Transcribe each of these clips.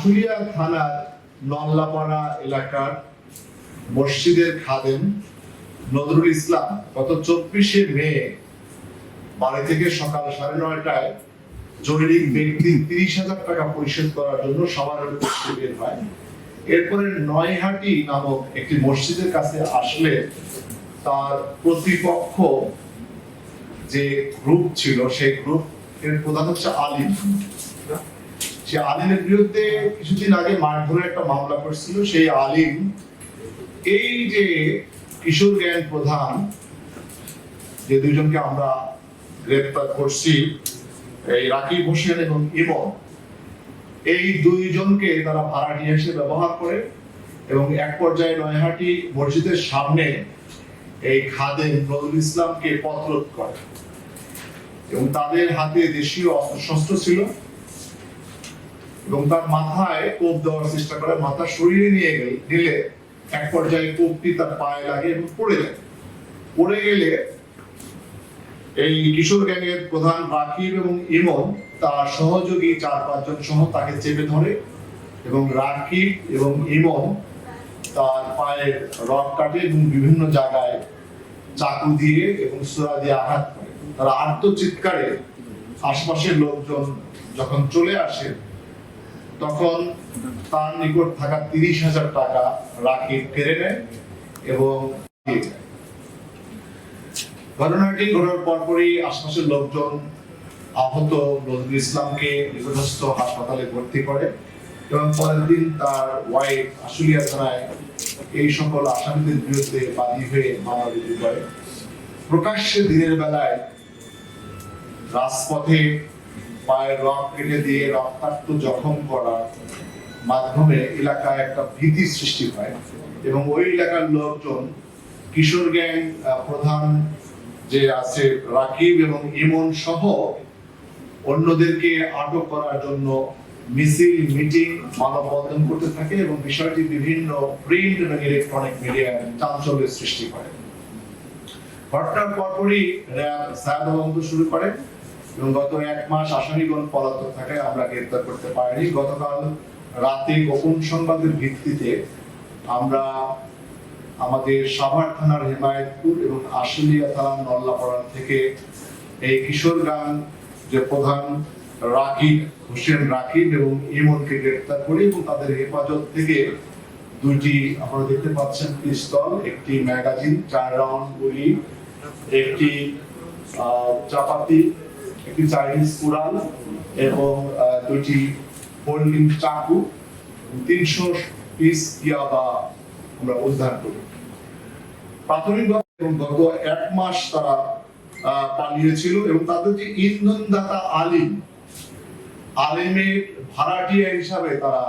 আশুলিয়া থানার নল্লাপাড়া এলাকার মসজিদের খাদেম নজরুল ইসলাম গত চব্বিশে মে বাড়ি থেকে সকাল সাড়ে নয়টায় জৈনিক ব্যক্তি তিরিশ হাজার টাকা পরিশোধ করার জন্য সবার উদ্দেশ্যে বের হয়। এরপরে নয়হাটি নামক একটি মসজিদের কাছে আসলে তার প্রতিপক্ষ যে গ্রুপ ছিল, সেই গ্রুপ এর প্রধান হচ্ছে আলিম সে আলিমের বিরুদ্ধে কিছুদিন আগে মারধরের একটা মামলা করছিল, সেই আলিম এই যে কিশোর গ্যাং প্রধান, যে দুইজনকে আমরা গ্রেপ্তার করছি, এই রাকিব হোসেন এবং ইমন এই দুইজনকে তারা ভাড়া নিয়ে এসে ব্যবহার করে এবং এক পর্যায়ে নয়হাটি মসজিদের সামনে এই খাদেম নজরুল ইসলামকে পত্রোধ করে। এবং তাদের হাতে দেশীয় অস্ত্রশস্ত্র ছিল। এবং তার মাথায় কোপ দেওয়ার চেষ্টা করে, মাথা সরিয়ে নিয়ে গেলে, দিলে এক পর্যায়ে কোপটি তার পায়ে লাগে এবং পড়ে যায়। পড়ে গেলে এই কিশোর গ্যাংয়ের প্রধান রাকিব এবং ইমন তার সহযোগী চার পাঁচজন সহ তাকে চেপে ধরে এবং রাকিব এবং ইমন তার পায়ের রক কাটে এবং বিভিন্ন জায়গায় চাকু দিয়ে এবং সুরা দিয়ে আঘাত করে। তারা আত্মচিৎকারে আশপাশের লোকজন যখন চলে আসে তখন তার নিকট থাকা তিরিশ হাজার টাকা রাকিব কেড়ে নেয় এবং ঘটনাটি ঘটার পরপরই আশপাশের লোকজন আহত নজরুল ইসলামকে নিকটস্থ হাসপাতালে ভর্তি করে এবং পরের দিন তার ওয়াইফ আশুলিয়া থানায় এই সকল আসামিদের বিরুদ্ধে বাদী হয়ে মামলা রুজু করে। প্রকাশ্যে দিনের বেলায় রাজপথে পায়ের রক কেটে দিয়ে রক্তাক্ত জখম করার মাধ্যমে এলাকায় একটা ভীতি সৃষ্টি হয় এবং ওই এলাকার লোকজন কিশোর গ্যাং প্রধান যে আছে রাকিব এবং ইমন সহ অন্যদেরকে আটক করার জন্য মিছিল, মিটিং, মানববন্ধন করতে থাকে এবং বিষয়টি বিভিন্ন প্রিন্ট এবং ইলেকট্রনিক মিডিয়ায় চাঞ্চল্যের সৃষ্টি করে। ঘটনার পরপরই র্যাব তদন্ত শুরু করে। এবং গত এক মাস আসামিগণ পলাতক থাকায় আমরা গ্রেপ্তার করতে পারিনি। গতকাল রাতে গোপন সংবাদের ভিত্তিতে আমরা আমাদের সাভার থানার হেমায়তপুর এবং আশুলিয়া থানার নল্লাপাড়া থেকে এই কিশোর গান যে প্রধান রাকিব, হোসেন রাকিব এবং ইমনকে গ্রেপ্তার করি এবং তাদের হেফাজত থেকে দুটি, আপনারা দেখতে পাচ্ছেন, পিস্তল, একটি ম্যাগাজিন, চার রাউন্ড গুলি, একটি চাপাতি একটি চাইনিজ কুড়াল এবং দুইটি হোল্ডিং চাকু, তিনশো পিস ইয়াবা আমরা উদ্ধার করি। প্রাথমিকভাবে এবং গত এক মাস তারা পালিয়েছিল এবং তাদের যে ইন্ধনদাতা আলিম, আলিমের ভাড়াটিয়া হিসাবে তারা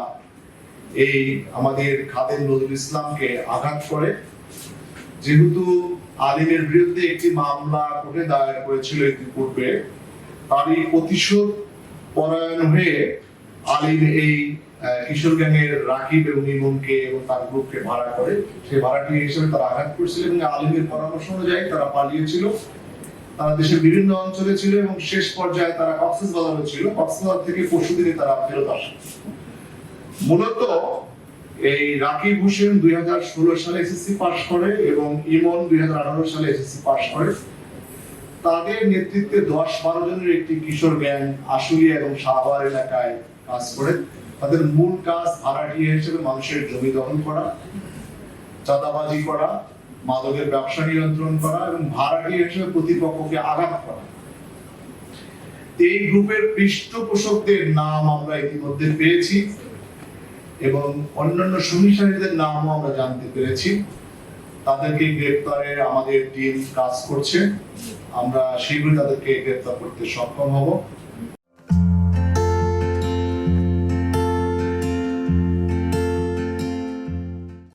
এই আমাদের খাদেম নজরুল ইসলামকে আঘাত করে। যেহেতু আলিমের বিরুদ্ধে একটি মামলা কোর্টে দায়ের করেছিল ইতিপূর্বে তারই প্রতিশোধ পরায়ণ হয়ে আলিম এই কিশোর গ্যাংয়ের রাকিব এবং ইমনকে এবং তার গ্রুপকে ভাড়া করে, সেই ভাড়াটি হিসেবে তারা আঘাত করছিল এবং আলিমের পরামর্শ অনুযায়ী তারা পালিয়েছিল। তারা দেশের বিভিন্ন অঞ্চলে ছিল এবং শেষ পর্যায়ে তারা কক্সবাজারে ছিল। কক্সবাজার থেকে পরশুদিনে তারা ফেরত আসে। মূলত এই রাকিব হোসেন দুই হাজার ষোলো সালে এসএসসি পাশ করে এবং ইমন দুই হাজার আঠারো সালে এসএসসি পাশ করে। তাদের নেতৃত্বে দশ বারো জনের একটি কিশোর গ্যাং আশুলিয়া এবং সাভার এলাকায় কাজ করে। তাদের মূল কাজ ভাড়াটিয়া হিসেবে মানুষের জমি দখল করা, চাঁদাবাজি করা, মাদকের ব্যবসা নিয়ন্ত্রণ করা এবং ভাড়াটিয়া হিসেবে প্রতিপক্ষকে আঘাত করা। এই গ্রুপের পৃষ্ঠপোষকদের নাম আমরা ইতিমধ্যে পেয়েছি এবং অন্যান্য সহিংসারীদের নামও আমরা জানতে পেরেছি। তাদেরকে গ্রেপ্তারে আমাদের টিম কাজ করছে। আমরা শীঘ্রই তাদেরকে গ্রেপ্তার করতে সক্ষম হব।